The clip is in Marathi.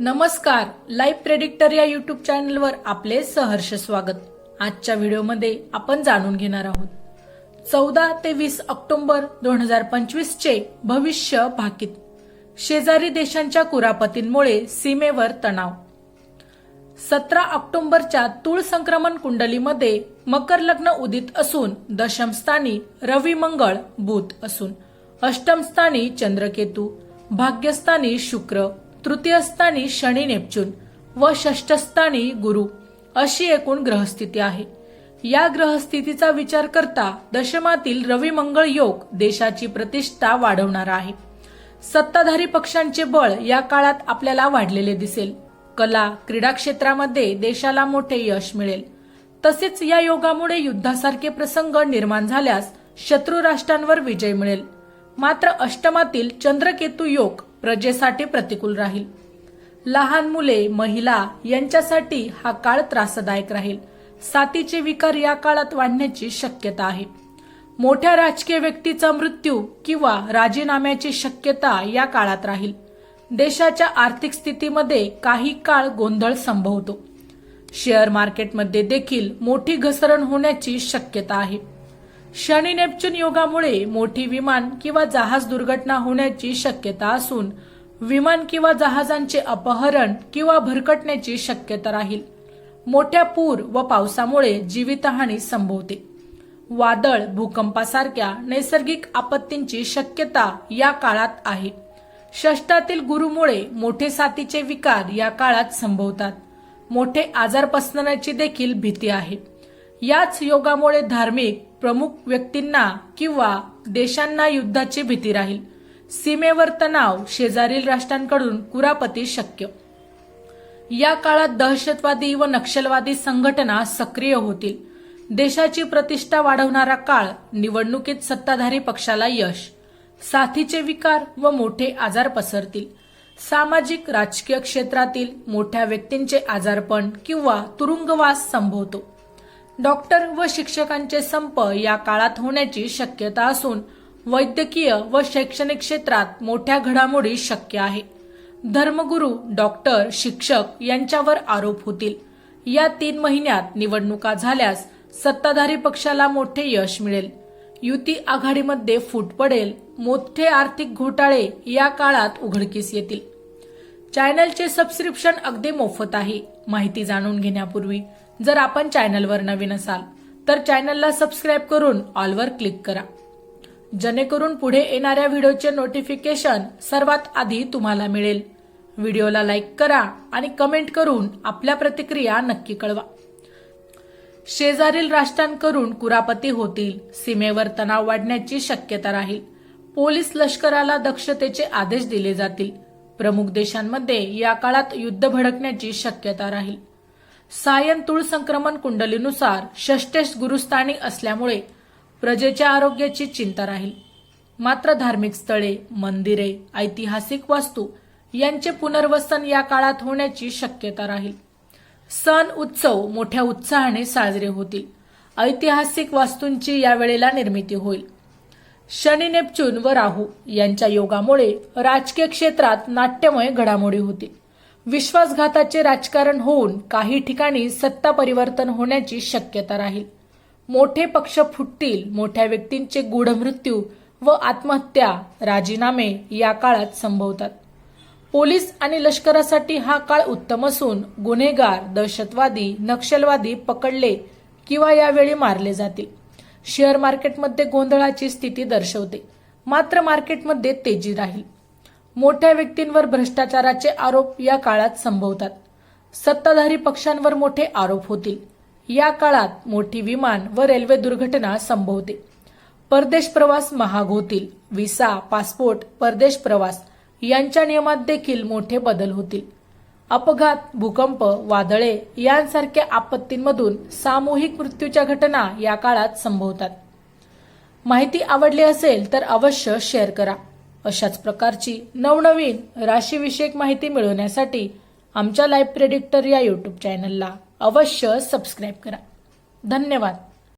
नमस्कार. लाईव्ह प्रेडिक्टर या युट्यूब चॅनलवर आपले सहर्ष स्वागत. आजच्या व्हिडिओमध्ये आपण जाणून घेणार आहोत. चौदा ते वीस ऑक्टोबर दोन हजार पंचवीस चे भविष्य भाकीत. शेजारी देशांच्या कुरापतींमुळे सीमेवर तणाव. सतरा ऑक्टोबरच्या तूळ संक्रमण कुंडलीमध्ये मकर लग्न उदित असून दशमस्थानी रवी मंगळ बुध असून अष्टमस्थानी चंद्रकेतू भाग्यस्थानी शुक्र तृतीयस्थानी शनी नेपच्यून व षष्ठस्थानी गुरु अशी एकूण ग्रहस्थिती आहे. या ग्रहस्थितीचा विचार करता दशमातील रवी मंगळ योग देशाची प्रतिष्ठा वाढवणार आहे. सत्ताधारी पक्षांचे बळ या काळात आपल्याला वाढलेले दिसेल. कला क्रीडा क्षेत्रामध्ये देशाला मोठे यश मिळेल. तसेच या योगामुळे युद्धासारखे प्रसंग निर्माण झाल्यास शत्रू राष्ट्रांवर विजय मिळेल. मात्र अष्टमातील चंद्रकेतू योग प्रजेसाठी प्रतिकूल राहील. लहान मुले महिला यांच्यासाठी हा काळ त्रासदायक राहील. साथीचे विकार या काळात वाढण्याची शक्यता आहे. मोठ्या राजकीय व्यक्तीचा मृत्यू किंवा राजीनाम्याची शक्यता या काळात राहील. देशाच्या आर्थिक स्थितीमध्ये काही काळ गोंधळ संभवतो. शेअर मार्केटमध्ये देखील मोठी घसरण होण्याची शक्यता आहे. शनी नेपच्यून योगामुळे मोठी विमान किंवा जहाज दुर्घटना होण्याची शक्यता असून विमान किंवा जहाजांचे अपहरण किंवा भरकटण्याची शक्यता राहील. मोठ्या पूर व पावसामुळे जीवितहानी संभवते. वादळ भूकंपासारख्या नैसर्गिक आपत्तींची शक्यता या काळात आहे. षष्टातील गुरुमुळे मोठे साथीचे विकार या काळात संभवतात. मोठे आजार पसरण्याची देखील भीती आहे. याच योगामुळे धार्मिक प्रमुख व्यक्तींना किंवा देशांना युद्धाची भीती राहील. सीमेवर तणाव शेजारील राष्ट्रांकडून कुरापती शक्य. या काळात दहशतवादी व नक्षलवादी संघटना सक्रिय होतील. देशाची प्रतिष्ठा वाढवणारा काळ निवडणुकीत सत्ताधारी पक्षाला यश साथीचे विकार व मोठे आजार पसरतील. सामाजिक राजकीय क्षेत्रातील मोठ्या व्यक्तींचे आजारपण किंवा तुरुंगवास संभवतो. डॉक्टर व शिक्षकांचे संप या काळात होण्याची शक्यता असून वैद्यकीय व शैक्षणिक क्षेत्रात मोठ्या घडामोडी शक्य आहे. धर्मगुरू डॉक्टर शिक्षक यांच्यावर आरोप होतील. या तीन महिन्यात निवडणुका झाल्यास सत्ताधारी पक्षाला मोठे यश मिळेल. युती आघाडीमध्ये फूट पडेल मोठे आर्थिक घोटाळे या काळात उघडकीस येतील. चॅनलचे सबस्क्रिप्शन अगदी मोफत आहे. माहिती जाणून घेण्यापूर्वी जर आपण चॅनलवर नवीन असाल तर चॅनलला सबस्क्राईब करून ऑलवर क्लिक करा. जेणेकरून पुढे येणाऱ्या व्हिडिओचे नोटिफिकेशन सर्वात आधी तुम्हाला मिळेल. व्हिडिओला लाईक करा आणि कमेंट करून आपल्या प्रतिक्रिया नक्की कळवा. शेजारील राष्ट्रांकडून कुरापती होतील सीमेवर तणाव वाढण्याची शक्यता राहील. पोलीस लष्कराला दक्षतेचे आदेश दिले जातील. प्रमुख देशांमध्ये या काळात युद्ध भडकण्याची शक्यता राहील. सायन तुळ संक्रमण कुंडलीनुसार षष्टेश गुरुस्थानी असल्यामुळे प्रजेच्या आरोग्याची चिंता राहील. मात्र धार्मिक स्थळे मंदिरे ऐतिहासिक वास्तू यांचे पुनर्वसन या काळात होण्याची शक्यता राहील. सण उत्सव मोठ्या उत्साहाने साजरे होतील. ऐतिहासिक वास्तूंची यावेळेला निर्मिती होईल. शनी नेपच्यून व राहू यांच्या योगामुळे राजकीय क्षेत्रात नाट्यमय घडामोडी होतील. विश्वासघाताचे राजकारण होऊन काही ठिकाणी सत्ता परिवर्तन होण्याची शक्यता राहील. मोठे पक्ष फुटतील मोठ्या व्यक्तींचे गूढ मृत्यू व आत्महत्या राजीनामे या काळात संभवतात. पोलीस आणि लष्करासाठी हा काळ उत्तम असून गुन्हेगार दहशतवादी नक्षलवादी पकडले किंवा यावेळी मारले जातील. शेअर मार्केटमध्ये गोंधळाची स्थिती दर्शवते. मात्र मार्केटमध्ये तेजी राहील. मोठ्या व्यक्तींवर भ्रष्टाचाराचे आरोप या काळात संभवतात. सत्ताधारी पक्षांवर मोठे आरोप होतील. या काळात मोठी विमान व रेल्वे दुर्घटना संभवते. परदेश प्रवास महाग होतील. विसा पासपोर्ट परदेश प्रवास यांच्या नियमात देखील मोठे बदल होतील. अपघात भूकंप वादळे यांसारख्या आपत्तींमधून सामूहिक मृत्यूच्या घटना या काळात संभवतात. माहिती आवडली असेल तर अवश्य शेअर करा. अशाच प्रकारची नवनवीन राशीविषयक माहिती मिळवण्यासाठी आमच्या लाईव्ह प्रेडिक्टर या यूट्यूब चॅनलला अवश्य सबस्क्राईब करा. धन्यवाद.